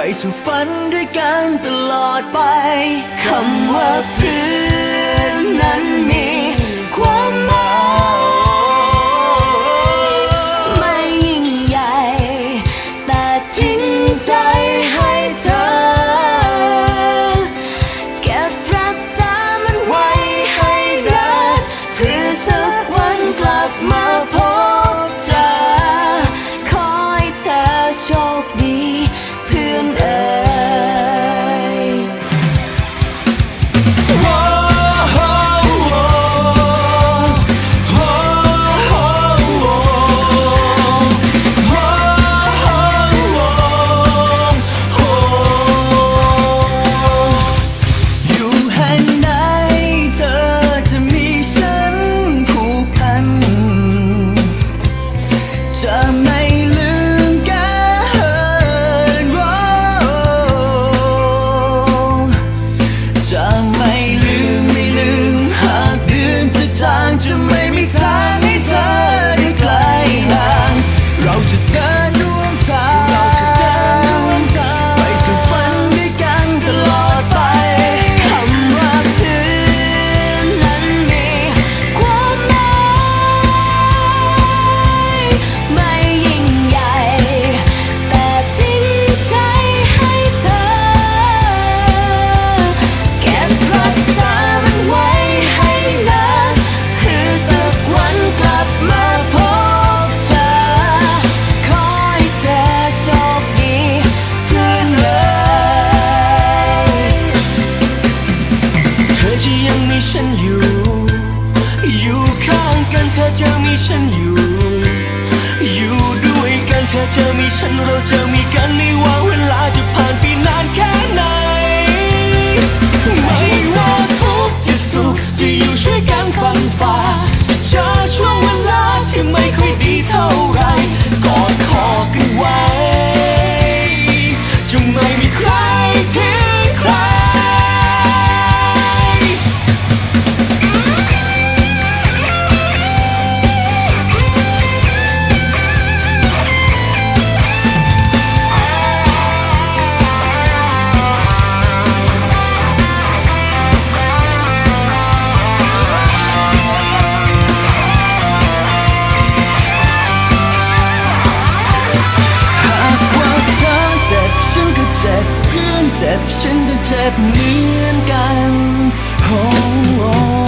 ไปสู่ฝันด้วยกันตลอดไปคำว่าเพื่อนนั้น กันเธอจะมีฉันอยู่ อยู่ด้วยกันเธอจะมีฉันเราจะมีกันไม่ว่าเวลาจะผ่านไปนานแค่ไหน บฉันก็เจ็บเหมือนกัน oh, oh.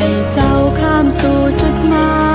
ให้เจ้าข้ามสู่จุดหมาย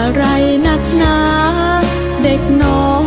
อะไรนักหนา เด็กน้อย